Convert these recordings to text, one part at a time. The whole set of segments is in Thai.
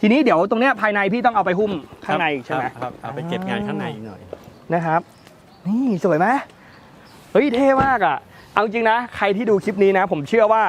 ทีนี้เดี๋ยวตรงเนี้ยภายในพี่ต้องเอาไปหุ้มข้างในอีกใช่ไหมครับครับเอาไปเก็บงานข้างในอีกหน่อยนะครับ นี่สวยไหมเฮ้ยเท่มากอะเอาจริงนะ ใครที่ดูคลิปนี้นะ ผมเชื่อว่า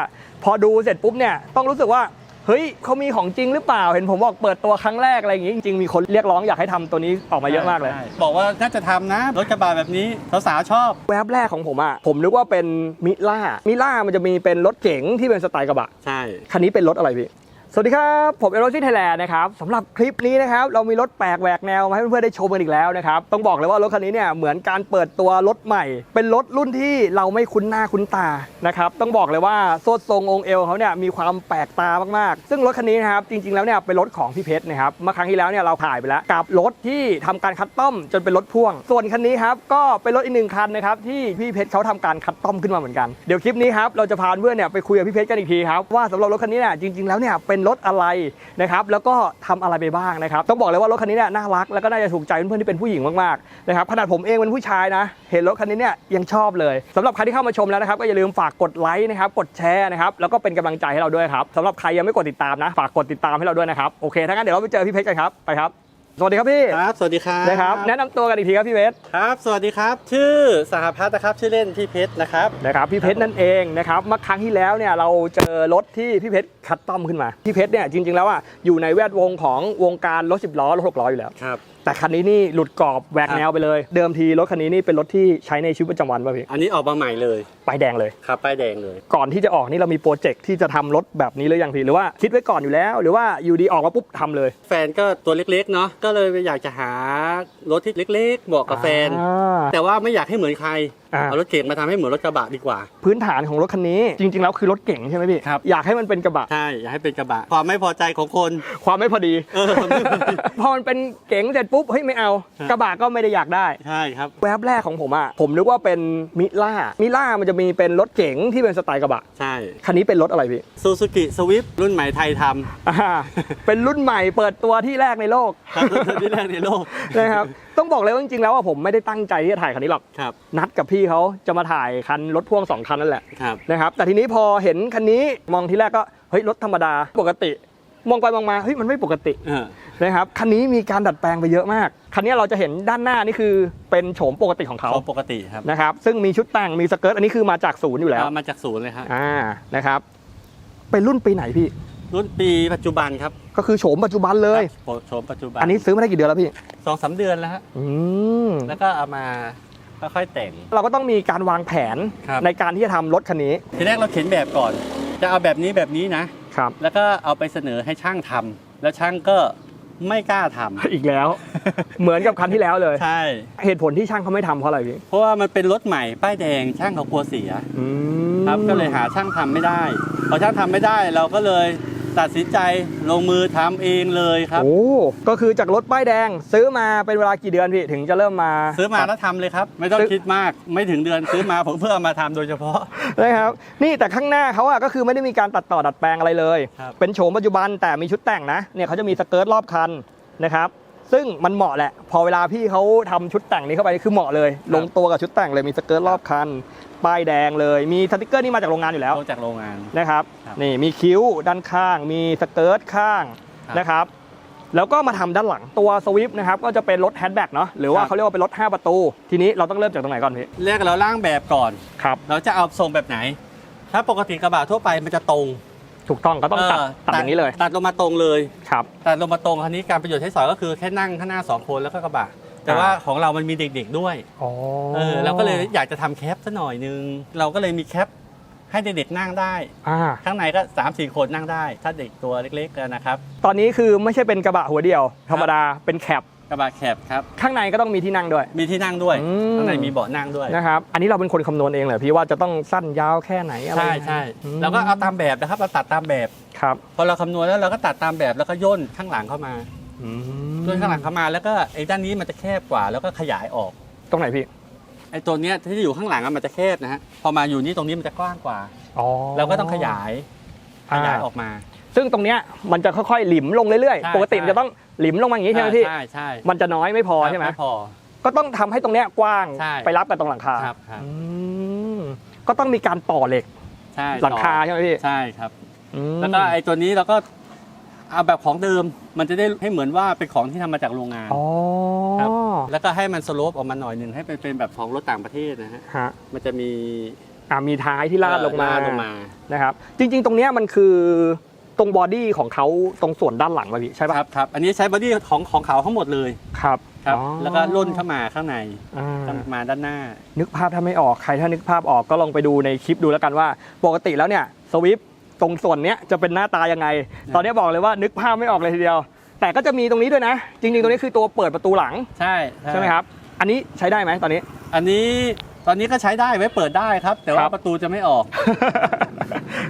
พอดูเสร็จปุ๊บเนี่ยต้องรู้สึกว่าเฮ้ยเขามีของจริงหรือเปล่าเห็นผมบอกเปิดตัวครั้งแรกอะไรอย่างงี้จริงๆมีคนเรียกร้องอยากให้ทำตัวนี้ออกมาเยอะมากเลยใช่บอกว่าน่าจะทำนะรถกระบะแบบนี้สาวๆชอบแวบแรกของผมอะผมนึกว่าเป็นมิล่ามิล่ามันจะมีเป็นรถเก๋งที่เป็นสไตล์กระบะใช่คันนี้เป็นรถอะไรพี่ สวัสดีครับ ผมเอโรซี่ไทยแลนด์นะครับสำหรับคลิปนี้นะครับ เรามีรถแปลกแหวกแนวมาให้เพื่อนๆได้ชมกันอีกแล้วนะครับ ต้องบอกเลยว่ารถคันนี้เนี่ยเหมือนการเปิดตัวรถใหม่ เป็นรถรุ่นที่เราไม่คุ้นหน้าคุ้นตานะครับ ต้องบอกเลยว่าโซดทรงองค์เอวเขาเนี่ยมีความแปลกตามากๆ ซึ่งรถคันนี้นะครับจริงๆแล้วเนี่ยเป็นรถของพี่เพชรนะครับเมื่อครั้งที่แล้วเนี่ยเราถ่ายไปแล้วกับรถที่ทำการคัดต้อมจนเป็นรถพ่วง ส่วนคันนี้ครับก็เป็นรถอีกหนึ่งคันนะครับที่พี่เพชรเขาทำการคัดต้อมขึ้นมาเหมือนกันเดี๋ยวคลิปนี้ครับเราจะพาเพื่อนเนี่ยไปคุยกับพี่เพชรกันอีกทีครับว่าสำหรับรถคันนี้เนี่ยจริง ๆแล้วเนี่ยเป็นรถอะไรนะครับแล้วก็ทำอะไรไปบ้างนะครับต้องบอกเลยว่ารถคันนี้เนี่ยน่ารักแล้วก็น่าจะถูกใจเพื่อนๆที่เป็นผู้หญิงมากๆนะครับขนาดผมเองเป็นผู้ชายนะ เห็นรถคันนี้เนี่ยยังชอบเลยสำหรับใครที่เข้ามาชมแล้วนะครับก็อย่าลืมฝากกดไลค์นะครับกดแชร์นะครับแล้วก็เป็นกำลังใจให้เราด้วยครับสำหรับใครยังไม่กดติดตามนะ ฝากกดติดตามให้เราด้วยนะครับโอเคถ้างั้นเดี๋ยวเราไปเจอพี่เพชรกันครับไปครับสวัสดีครับพี่ ครับ สวัสดีครับนะครับ แนะนำตัวกันอีกทีครับพี่เพชร ครับ สวัสดีครับ ชื่อสหพัฒน์นะครับ ชื่อเล่นพี่เพชรนะครับ นะครับ พี่เพชรนั่นเองนะครับ เมื่อครั้งที่แล้วเนี่ยเราเจอรถที่พี่เพชร คัดต้อมขึ้นมาพี่เพชรเนี่ยจริง ๆ แล้วอะอยู่ในแวดวงของวงการรถสิบล้อรถหกล้ออยู่แล้วครับ แต่คันนี้นี่หลุดกรอบแหวกครับแนวไปเลย เดิมทีรถคันนี้นี่เป็นรถที่ใช้ในชีวิตประจำวันป่ะพี่อันนี้ออกมาใหม่เลยป้ายแดงเลย ครับป้ายแดงเลย ก่อนที่จะออกนี่เรามีโปรเจกต์ที่จะทำรถแบบนี้หรือยังพี่หรือว่าคิดไว้ก่อนอยู่แล้ว หรือว่าอยู่ดีออกมาปุ๊บทำเลย แฟนก็ตัวเล็กๆเนาะก็เลยอยากจะหารถที่เล็กๆเหมาะกับแฟน อ่าแต่ว่าไม่อยากให้เหมือนใคร อ่า เอารถเก๋งมาทำให้เหมือนรถกระบะดีกว่า พื้นฐานของรถคันนี้จริง ๆ แล้วคือรถเก่งใช่ไหมพี่ครับ อยากให้มันเป็นกระบะ ใช่อยากให้เป็นกระบะความไม่พอใจของคน ความไม่พอดี เออความไม่พอดีพอมันเป็นเก๋งเสร็จปุ๊บเฮ้ยไม่เอา ฮะ กระบะก็ไม่ได้อยากได้ ใช่ครับ แวบแรกของผมอะผมนึกว่าเป็นมิล่ามิล่ามันจะมีเป็นรถเก๋งที่เป็นสไตล์กระบะ ใช่ คันนี้เป็นรถอะไรพี่ซูซูกิสวิฟรุ่นใหม่ไทยทอ่าเป็นรุ่นใหม่เปิดตัวที่แรกในโลกำครับรุ่นที่แรกในโลก นะครับ ต้องบอกเลยว่าจริงๆแล้วอะผมไม่ได้ตั้งใจที่จะถ่ายคันนี้หรอก ครับนัดกับพี่เขาจะมาถ่ายคันรถพ่วงสองคันนั่นแหละครับ นะครับ แต่ทีนี้พอเห็นคันนี้มองทีแรกก็เฮ้ยรถธรรมดาปกติ มองไปมองมาเฮ้ยมันไม่ปกติเออ นะครับคันนี้มีการดัดแปลงไปเยอะมาก คันนี้เราจะเห็นด้านหน้านี่คือเป็นโฉมปกติของเขาเขาปกติครับนะครับซึ่งมีชุดแต่งมีสเกิร์ตอันนี้คือมาจากศูนย์อยู่แล้วเอามาจากศูนย์เลยครับอ่านะครับเป็นรุ่นปีไหนพี่ รุ่นปีปัจจุบันครับก็คือโฉมปัจจุบันเลย ครับโฉมปัจจุบันอันนี้ซื้อมาได้กี่เดือนแล้วพี่สองสามเดือนแล้วฮะอืมแล้วก็เอามาค่อยๆแต่ง เราก็ต้องมีการวางแผนครับ ในการที่จะทำรถคันนี้ ทีแรกเราเขียนแบบก่อน จะเอาแบบนี้แบบนี้นะ ครับแล้วก็เอาไปเสนอให้ช่างทำแล้วช่างก็ไม่กล้าทำอีกแล้ว เหมือนกับคันที่แล้วเลยใช่เหตุผลที่ช่างเขาไม่ทำเพราะอะไรพี่เพราะว่ามันเป็นรถใหม่ป้ายแดงช่างเขากลัวเสียอืมครับก็เลยหาช่างทำไม่ได้ พอช่างทำไม่ได้เราก็เลย ตัดสินใจลงมือทำเองเลยครับ โอ้ก็คือจากรถป้ายแดง ซื้อมาเป็นเวลากี่เดือนพี่ถึงจะเริ่มมา ซื้อมาแล้วทำเลยครับ ไม่ต้องซื้อ คิดมากไม่ถึงเดือนซื้อมาผมเพื่อเอามาทำโดยเฉพาะ นะครับนี่แต่ข้างหน้าเขาอะก็คือไม่ได้มีการตัดต่อดัดแปลงอะไรเลย ครับ เป็นโฉมปัจจุบันแต่มีชุดแต่งนะเนี่ยเขาจะมีสเกิร์ตรอบคันนะครับ ซึ่งมันเหมาะแหละ พอเวลาพี่เขาทำชุดแต่งนี้เข้าไปคือเหมาะเลย ลงตัวกับชุดแต่งเลยมีสเกิร์ตรอบคันป้ายแดงเลยมีสติกเกอร์นี่มาจากโรงงานอยู่แล้วลงจากโรงงานนะครับครับนี่มีคิ้วด้านข้าง มีสเกิร์ตข้างครับนะครับแล้วก็มาทำด้านหลังตัวสวิฟนะครับก็จะเป็นรถแฮชแบ็กเนาะหรือว่าครับเขาเรียกว่าเป็นรถ 5 ประตู ทีนี้เราต้องเริ่มจากตรงไหนก่อนพี่แรกเราร่างแบบก่อนครับเราจะเอาทรงแบบไหน ถ้าปกติกระบะทั่วไปมันจะตรง ถูกต้องก็ต้องตัดเตัดอย่างนี้เลย ตัดลงมาตรงเลยครับตัดลงมาตรงคันนี้การประโยชน์ใช้สอยก็คือแค่นั่งข้างหน้าสองคนแล้วก็กระบะแต่อ่าว่าของเรามันมีเด็กๆด้วยอ๋อเออเราก็เลยอยากจะทำแคปซะหน่อยนึง เราก็เลยมีแคปให้เด็กๆนั่งได้อ่าข้างในก็3 4คนนั่งได้ ถ้าเด็กตัวเล็กๆนะครับ ตอนนี้คือไม่ใช่เป็นกระบะหัวเดียว ธรรมดาเป็นแคป กระบะแคปครับ ข้างในก็ต้องมีที่นั่งด้วย มีที่นั่งด้วย อืม ข้างในมีเบาะนั่งด้วย นะครับ อันนี้เราเป็นคนคำนวณเองเลยพี่ว่าจะต้องสั้นยาวแค่ไหนอะไรใช่ยังไงใช่อืมแล้วก็เอาตามแบบนะครับ เราตัดตามแบบ ครับพอเราคำนวณแล้วเราก็ตัดตามแบบแล้วก็ย่นข้างหลังเข้ามาอืมย่นข้างหลังเข้ามาแล้วก็ไอ้ด้านนี้มันจะแคบกว่า แล้วก็ขยายออก ตรงไหนพี่ไอ้ตัวเนี้ยที่อยู่ข้างหลังอะมันจะแคบนะฮะ พอมาอยู่นี่ตรงนี้มันจะกว้างกว่า อ๋อเราก็ต้องขยาย ขยายออกมา ซึ่งตรงเนี้ยมันจะค่อยๆหลิมลงเรื่อยใช่ๆ ปกติมันจะต้องหลิมลงมาอย่างนี้ใช่ไหมพี่ ใช่ใช่มันจะน้อยไม่พอใช่ไหมไม่พอ ก็ต้องทำให้ตรงเนี้ยกว้างใช่ ไปรับกับตรงหลังคาครับครับอืมก็ต้องมีการต่อเหล็กใช่หลังคาใช่ไหมพี่ใช่ครับ อืมแล้วก็ไอ้ตัวนี้เราก็เอาแบบของเดิมมันจะได้ให้เหมือนว่าเป็นของที่ทำมาจากโรงงานอ๋อครับแล้วก็ให้มันสโลปออกมาหน่อยหนึ่งให้เป็นเป็นแบบของรถต่างประเทศนะฮะฮะมันจะมีอ่ามีท้ายที่ลาดลงมาเอ่อลงมานะครับ จริง ๆ ตรงเนี้ยมันคือ ตรงบอดี้ของเขาตรงส่วนด้านหลังป่ะพี่ใช่คป่ะรับครับอันนี้ใช้บอดี้ของของเขาทั้งหมดเลยครับครับอ๋อแล้วก็ล่นเข้ามาข้างในอ่า มาด้านหน้า นึกภาพถ้าไม่ออกใครถ้านึกภาพออกก็ลองไปดูในคลิปดูแล้วกันว่า ปกติแล้วเนี่ยสวิฟตรงส่วนเนี้ยจะเป็นหน้าตายังไง ตอนนี้บอกเลยว่านึกภาพไม่ออกเลยทีเดียว แต่ก็จะมีตรงนี้ด้วยนะ จริงๆ ตรงนี้คือตัวเปิดประตูหลังใช่ใช่ไหมครับ อันนี้ใช้ได้ไหมตอนนี้ อันนี้ตอนนี้ก็ใช้ได้ไว้เปิดได้ครับ แต่คว่ารับ ประตูจะไม่ออก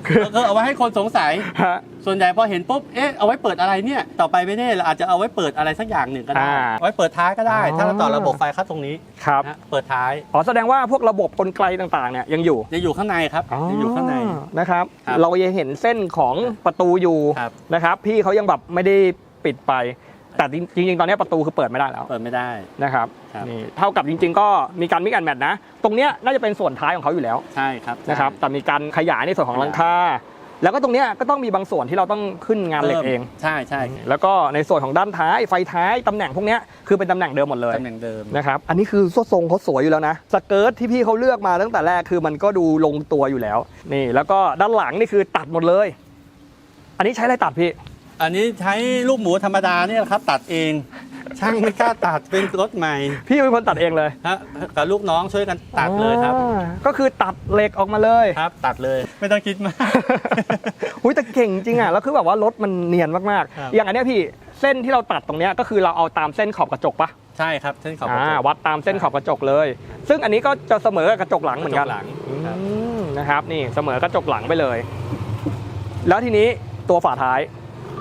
คือก็คือเอาไว้ให้คนสงสัย ฮะ ส่วนใหญ่พอเห็นปุ๊บ เอ๊ะ เอาไว้เปิดอะไรเนี่ย ต่อไปไม่แน่เราอาจจะเอาไว้เปิดอะไรสักอย่างหนึ่งก็ได้ อ่าเอาไว้เปิดท้ายก็ได้ อ๋อ ถ้าเราต่อระบบไฟเข้าตรงนี้ครับนะเปิดท้ายอ๋อแสดงว่าพวกระบบกลไกต่างๆเนี่ยยังอยู่จะอยู่ข้างในครับจะอยู่ข้างใน นะครับ ครับเรายังเห็นเส้นของประตูอยู่ครับ นะครับ พี่เขายังแบบไม่ได้ปิดไป แต่จริงๆ ตอนนี้ประตูคือเปิดไม่ได้แล้วเปิดไม่ได้นะครับครับ นี่เท่ากับจริง ๆ ก็มีการมิกแอนแมทนะ ตรงเนี้ยน่าจะเป็นส่วนท้ายของเขาอยู่แล้วใช่ครับนะครับแต่มีการขยายในส่วนของหลังคาแล้วก็ตรงเนี้ยก็ต้องมีบางส่วนที่เราต้องขึ้นงานเหล็กเองใช่ใช่แล้วก็ในส่วนของด้านท้ายไฟท้ายตำแหน่งพวกเนี้ยคือเป็นตำแหน่งเดิมหมดเลยตำแหน่งเดิมนะครับอันนี้คือสวดทรงเขาสวยอยู่แล้วนะสเกิร์ตที่พี่เขาเลือกมาตั้งแต่แรกคือมันก็ดูลงตัวอยู่แล้ว นี่ แล้วก็ด้านหลังนี่คือตัดหมดเลย อันนี้ใช้อะไรตัดพี่ อันนี้ใช้ลูกหมูธรรมดาเนี่ยครับ ตัดเอง ช่างไม่กล้าตัดเป็นรถใหม่พี่เป็นคนตัดเองเลยฮะกับลูกน้องช่วยกันตัดเลยครับอ่าก็คือตัดเหล็กออกมาเลยครับ ตัดเลยไม่ต้องคิดมาก หุ้ยแต่เก่งจริงอะแล้วคือแบบว่ารถมันเนียนมากครับ ๆ อย่างอันเนี้ยพี่เส้นที่เราตัดตรงเนี้ยก็คือเราเอาตามเส้นขอบกระจกปะใช่ครับเส้นขอบกระอ่าจกวัดตามเส้นขอบกระจกเลย ซึ่งอันนี้ก็จะเสมอกับกระจกหลังเหมือนกัน กระจหลังครับ อืมนะครับนี่เสมอกระจกหลังไปเลย แล้วทีนี้ตัวฝาท้าย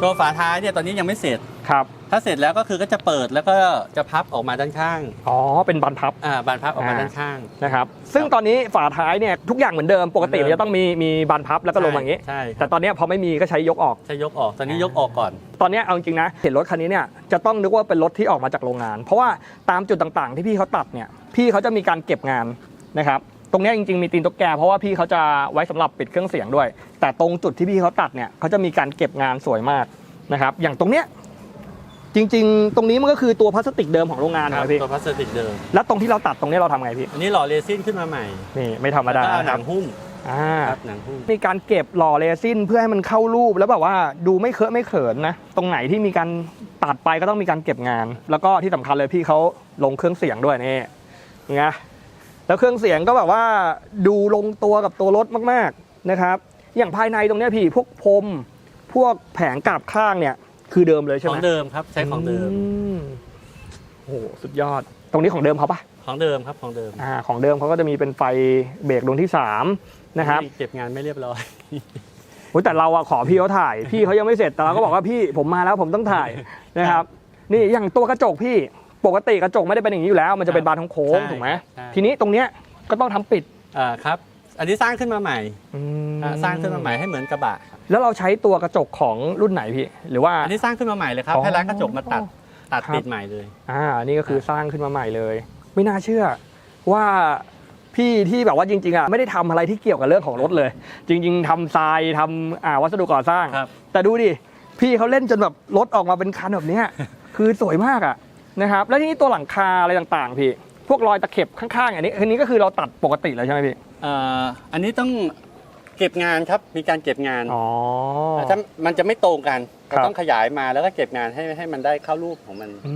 ตัวฝาท้ายเนี่ยตอนนี้ยังไม่เสร็จ ครับ ถ้าเสร็จแล้วก็คือก็จะเปิดแล้วก็จะพับออกมาด้านข้าง อ๋อ เป็นบานพับ อ่า บานพับออกมาอ่าด้านข้าง นะครับ ซึ่งตอนนี้ฝาท้ายเนี่ยทุกอย่างเหมือนเดิม ปกติเหมือนเดิมมันจะต้องมีมีบานพับแล้วก็ลงมาอย่างนี้ ใช่ แต่ตอนเนี้ยพอไม่มีก็ใช้ยกออก ใช้ยกออก ตอนนี้ยกออกก่อน ตอนเนี้ยเอาจริงๆนะ เห็นรถคันนี้เนี่ยจะต้องนึกว่าเป็นรถที่ออกมาจากโรงงาน เพราะว่าตามจุดต่างๆ ที่พี่เขาตัดเนี่ย พี่เขาจะมีการเก็บงานนะครับ ตรงเนี้ยจริงๆมีตีนตุ๊กแกเพราะว่าพี่เขาจะไว้สำหรับปิดเครื่องเสียงด้วย แต่ตรงจุดที่พี่เขาตัดเนี่ยเขาจะมีการเก็บงานสวยมากนะครับ อย่างตรงเนี้ยจริง ๆ ตรงนี้มันก็คือตัวพลาสติกเดิมของโรงงานครันะบพี่ตัวพลาสติกเดิม แล้วตรงที่เราตัดตรงเนี้ยเราทำไงพี่อันนี้หล่อเรซินขึ้นมาใหม่นี่ไม่ธรรมดาแล้วก็เอานะหคนัรับงหุ้มอ่าครับหนังหุ้มมีการเก็บหล่อเรซินเพื่อให้มันเข้ารูปแล้วแบบว่าดูไม่เคอะไม่เขินนะตรงไหนที่มีการตัดไปก็ต้องมีการเก็บงาน แล้วก็ที่สำคัญเลยพี่เขาลงเครื่องเสียงด้วยนี่ไง แล้วเครื่องเสียงก็แบบว่าดูลงตัวกับตัวรถมากๆนะครับ อย่างภายในตรงเนี้ยพี่พวกพรมพวกแผงกาบข้างเนี่ย คือเดิมเลยใช่ขไหอมงเดิมครับใช้ของเดิม มโอ้โหสุดยอด ตรงนี้ของเดิมเขาปะของเดิมครับของเดิมอ่าของเดิมเขาก็จะมีเป็นไฟเบรกดวงที่สามนะครับ เก็บงานไม่เรียบร้อย โอ้ยแต่เราอะขอพี่เขาถ่าย พี่เขายังไม่เสร็จแต่เราก็บอกว่าพี่ผมมาแล้วผมต้องถ่ายนะครับ นี่อย่างตัวกระจกพี่ ปกติกระจกไม่ได้เป็นอย่างนี้อยู่แล้ว มันจะเป็นบานโค้งใช่ๆถูกไหมใช่ ทีนี้ตรงเนี้ยก็ต้องทำปิดอ่าครับ อันนี้สร้างขึ้นมาใหม่อืมอ่าสร้างขึ้นมาใหม่ให้เหมือนกระบะ แล้วเราใช้ตัวกระจกของรุ่นไหนพี่หรือว่า อันนี้สร้างขึ้นมาใหม่เลยครับ อ๋อให้ร้านกระจกมาตัดตัดครับ ติดใหม่เลย อ่านี่ก็คือสร้างขึ้นมาใหม่เลย ไม่น่าเชื่อ ว่าพี่ที่แบบว่าจริงๆอะไม่ได้ทำอะไรที่เกี่ยวกับเรื่องของรถเลย จริง ๆทำทรายทำอ่าวัสดุก่อสร้าง ครับ แต่ดูดิพี่เขาเล่นจนแบบรถออกมาเป็นคันแบบเนี้ย คือสวยมากอะ นะครับ แล้วทีนี้ตัวหลังคาอะไรต่างๆพี่ พวกรอยตะเข็บข้างๆอันนี้อันนี้ก็คือเราตัดปกติเลยใช่ไหมพี่เอ่ออันนี้ต้องเก็บงานครับ มีการเก็บงานอ๋อ ถ้ามันจะไม่ตรงกันครัเราบ ต้องขยายมาแล้วก็เก็บงานให้ให้มันได้เข้ารูปของมัน อื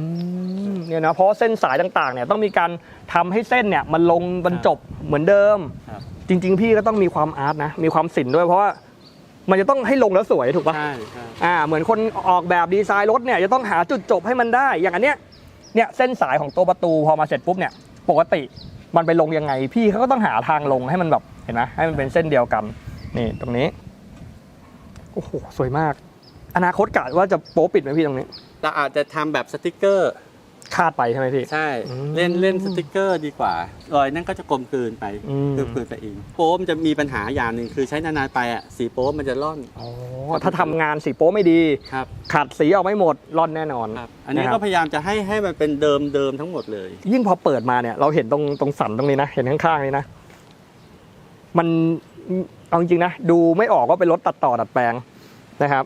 มเนี่ยนะเพราะว่าเส้นสายต่างๆเนี่ยต้องมีการทำให้เส้นเนี่ยมันลงบรรจบเหมือนเดิม ครับ จริง ๆ พี่ก็ต้องมีความอาร์ตนะ มีความศิลป์ด้วยเพราะว่ามันจะต้องให้ลงแล้วสวยถูกปะ ใช่ใช่ อ่าเหมือนคนออกแบบดีไซน์รถเนี่ยจะต้องหาจุดจบให้มันได้ อย่างอันเนี้ย เนี่ยเส้นสายของตัวประตูพอมาเสร็จปุ๊บเนี่ยปกติมันไปลงยังไงพี่เขาก็ต้องหาทางลงให้มันแบบเห็นไหมให้มันเป็นเส้นเดียวกัน นี่ตรงนี้โอ้โหสวยมาก อนาคตกะว่าจะโป๊ปิดไหมพี่ตรงนี้ เราอาจจะทำแบบสติกเกอร์ คาดไปใช่ไหมพี่ ใช่ อืมเล่นเล่นสติกเกอร์ดีกว่า รอยนั่นก็จะกลมกลืนไปอืม กลมกลืนไปเองโป๊มนจะมีปัญหาอย่างหนึ่งคือใช้นานๆไปอะสีโป๊มมันจะร่อนอ๋อถ้าทำงานสีโป๊ไม่ดี ครับขัดสีออกไม่หมดร่อนแน่นอน ครับ อันนี้นะครับ ก็พยายามจะให้ให้มันเป็นเดิมเดิมทั้งหมดเลย ยิ่งพอเปิดมาเนี่ยเราเห็นตรงตรงสันตรงนี้นะ เห็นข้างๆนี้นะ มันเอาจริงๆนะ ดูไม่ออกว่าเป็นรถตัดต่อดัดแปลงนะครับ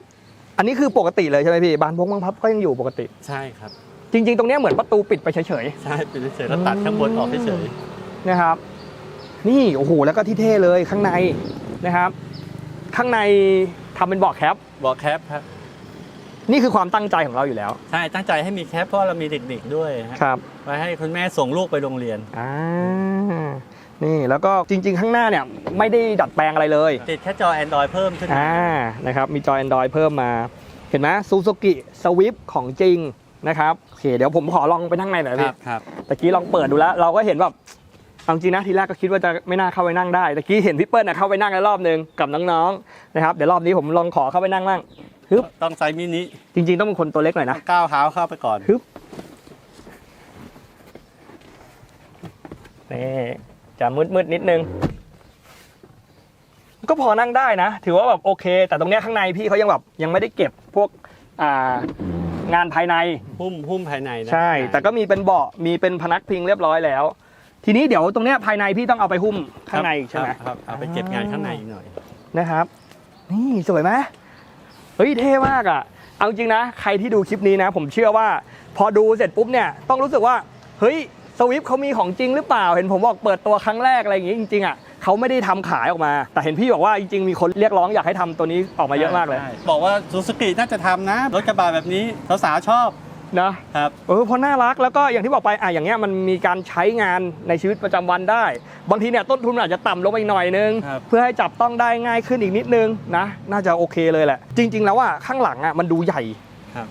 อันนี้คือปกติเลยใช่ไหมพี่ บานพงบางพับก็ยังอยู่ปกติ ใช่ครับ จริง ๆ ตรงเนี้ยเหมือนประตูปิดไปเฉยใช่เป็นเฉยๆแล้วตัดข้างบนออกเฉยๆนะครับ นี่โอ้โหแล้วก็ที่เท่เลยข้างในนะครับ ข้างในทำเป็นเบาะแคปๆบอกแคปครับนี่คือความตั้งใจของเราอยู่แล้วใช่ตั้งใจให้มีแคปเพราะเรามีเด็กๆด้วยฮะครับ ไว้ให้คุณแม่ส่งลูกไปโรงเรียน อ่า นี่แล้วก็จริง ๆ ข้างหน้าเนี่ยไม่ได้ดัดแปลงอะไรเลย ติดแค่จอ Android เพิ่มขึ้นมาอ่า นะครับ มีจอ Android เพิ่มมา เห็นไหมซูซูกิสวิฟของจริง นะครับโอเคเดี๋ยวผมขอลองไปนั่งในหน่อยคพี่รับครับตะกี้ลองเปิดดูแล้ว เราก็เห็นแบบเอาจริงนะทีแรกก็คิดว่าจะไม่น่าเข้าไปนั่งได้ตะกี้เห็นพี่เปิ้ลนะเข้าไปนั่งแล้วรอบนึงกับน้องๆนะครับเดี๋ยวรอบนี้ผมลองขอเข้าไปนั่งบ้างฮึบต้องไซส์มินิจริง ๆ ต้องเป็นคนตัวเล็กหน่อยต้นะองก้าวเท้าเข้าไปก่อน ฮึบนี่จะมืดๆนิดนึง ก็พอนั่งได้นะ ถือว่าแบบโอเค แต่ตรงเนี้ยข้างในพี่เขายังแบบยังไม่ได้เก็บพวกอ่า งานภายใน หุ้มหุ้มภายในนะใช่ แต่ก็มีเป็นเบาะมีเป็นพนักพิงเรียบร้อยแล้ว ทีนี้เดี๋ยวตรงเนี้ยภายในพี่ต้องเอาไปหุ้มข้างในอีกใช่ไหมครับครับ เอาไปเก็บงานข้างในอีกหน่อยนะครับ นี่สวยไหมเฮ้ยเท่มากอะ เอาจริงนะ ใครที่ดูคลิปนี้นะ ผมเชื่อว่า พอดูเสร็จปุ๊บเนี่ยต้องรู้สึกว่า เฮ้ยสวิฟเขามีของจริงหรือเปล่า เห็นผมบอกเปิดตัวครั้งแรกอะไรอย่างงี้จริงๆอะ เขาไม่ได้ทำขายออกมา แต่เห็นพี่บอกว่าจริงๆมีคนเรียกร้องอยากให้ทำตัวนี้ออกมาเยอะมากเลยใช่บอกว่าซูซูกิน่าจะทำนะรถกระบะแบบนี้สาวๆชอบนะครับเออเพราะน่ารักแล้วก็อย่างที่บอกไปอะอย่างเงี้ยมันมีการใช้งานในชีวิตประจำวันได้ บางทีเนี่ยต้นทุนมันอาจจะต่ำลงไปอีกหน่อยนึงครับเพื่อให้จับต้องได้ง่ายขึ้นอีกนิดนึงนะน่าจะโอเคเลยแหละ จริง ๆ แล้วอะข้างหลังอะมันดูใหญ่ครับ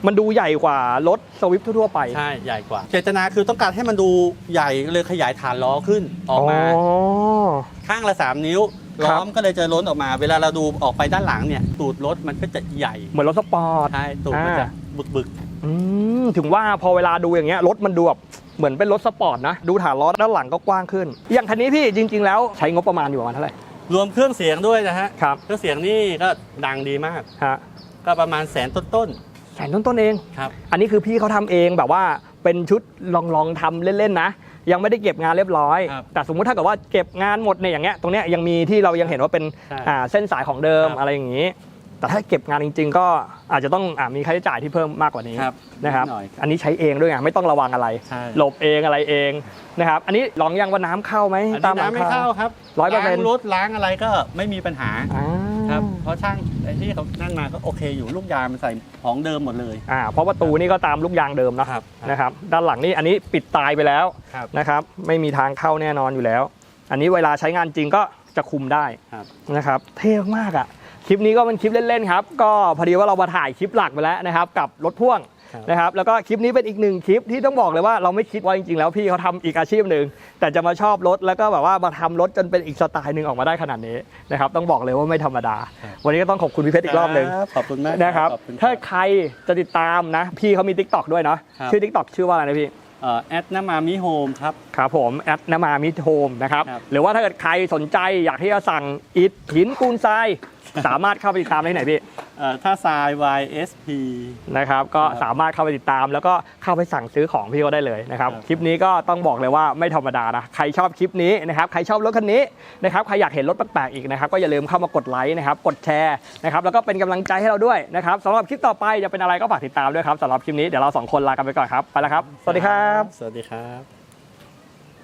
มันดูใหญ่กว่ารถสวิฟทั่วๆไป ใช่ ใหญ่กว่า เจตนาคือต้องการให้มันดูใหญ่เลยขยายฐานล้อขึ้นออกมาอ๋อข้างละ 3 นิ้วครับล้อมก็เลยจะล้นออกมา เวลาเราดูออกไปด้านหลังเนี่ย ตูดรถมันก็จะใหญ่ เหมือนรถสปอร์ตใช่ตูดมันจะอ่าบึกบึกอืมถึงว่าพอเวลาดูอย่างเงี้ยรถมันดูแบบเหมือนเป็นรถสปอร์ตนะ ดูฐานล้อด้านหลังก็กว้างขึ้น อย่างคันนี้พี่จริง ๆ แล้วใช้งบประมาณอยู่ประมาณเท่าไหร่ๆรวมเครื่องเสียงด้วยนะฮะครับเครื่องเสียงนี่ก็ดังดีมากฮะก็ประมาณแสนต้น แสนต้นๆเองๆครับ อันนี้คือพี่เขาทำเองแบบว่าเป็นชุดลองลองๆทำเล่นๆนะ ยังไม่ได้เก็บงานเรียบร้อย ครับแต่สมมุติถ้าเกิดว่าเก็บงานหมดเนี่ยอย่างเงี้ยตรงเนี้ยยังมีที่เรายังเห็นว่าเป็นใช่อ่าเส้นสายของเดิมครับอะไรอย่างงี้ แต่ถ้าเก็บงานจริง ๆ ก็อาจจะต้องอามีค่าใช้จ่ายที่เพิ่มมากกว่านี้ครับนะครับดหน่อยอันนี้ใช้เองด้วยไงไม่ต้องระวังอะไร ใช่ หลบเองอะไรเองนะครับอันนี้ลองยังว่าน้ำเข้าไหมอันตานี้มหลังน้ำไม่เข้าครับ100%ล้างรถล้างอะไรก็ไม่มีปัญหา อ่า ครับเพราะช่างไอ้ที่เขานั่นมาก็โอเคอยู่ลูกยางมันใส่ของเดิมหมดเลย อ่าเพราะประตูนี่ก็ตามลูกยางเดิมเนอะครับนะครับ ด้านหลังนี่อันนี้ปิดตายไปแล้วครับนะครับ ไม่มีทางเข้าแน่นอนอยู่แล้ว อันนี้เวลาใช้งานจริงก็จะคุมได้ครับนะครับ เท่มากอะ่ะ คลิปนี้ก็เป็นคลิปเล่นๆครับ ก็พอดีว่าเรามาถ่ายคลิปหลักไปแล้วนะครับ กับรถพ่วงครับนะครับ แล้วก็คลิปนี้เป็นอีกหนึ่งคลิปที่ต้องบอกเลยว่าเราไม่คิดว่าจริงๆแล้วพี่เขาทำอีกอาชีพหนึ่งแต่จะมาชอบรถแล้วก็แบบว่ามาทำรถจนเป็นอีกสไตล์หนึ่งออกมาได้ขนาดนี้นะครับ ต้องบอกเลยว่าไม่ธรรมดา วันนี้ก็ต้องขอบคุณพี่เพชรอีกรอบหนึ่งขอบคุณมากนะครับ ขอบคุณถ้าใครจะติดตามนะ พี่เขามี t ิ k t o k ด้วยเนาะ ครับ ชื่อ t ิ k t o k ชื่อว่าอะไรนะพี่เอ่อ แอดน้ามามิโฮมครับ ครับผมแอดนามามิโฮมนะครับ ครับ หรือว่าถ้าเกิดใครสนใจอยากที่จะสั่งอิฐหินปูนทราย สามารถเข้าไปติดตามได้ที่ไหนพี่ เอ่อถ้าทราย YSP นะครับก็ครับสามารถเข้าไปติดตาม แล้วก็เข้าไปสั่งซื้อของพี่ก็ได้เลยนะครับครับ คลิปนี้ก็ต้องบอกเลยว่าไม่ธรรมดานะใครชอบคลิปนี้นะครับใครชอบรถคันนี้นะครับใครอยากเห็นรถแปลกๆอีกนะครับก็อย่าลืมเข้ามากดไลค์นะครับกดแชร์นะครับแล้วก็เป็นกำลังใจให้เราด้วยนะครับสำหรับคลิปต่อไปจะเป็นอะไรก็ฝากติดตามด้วยครับสำหรับคลิปนี้เดี๋ยวเราสองคนลากันไปก่อนครับไปแล้วครับสวัสดีครับ สวัสดีครับ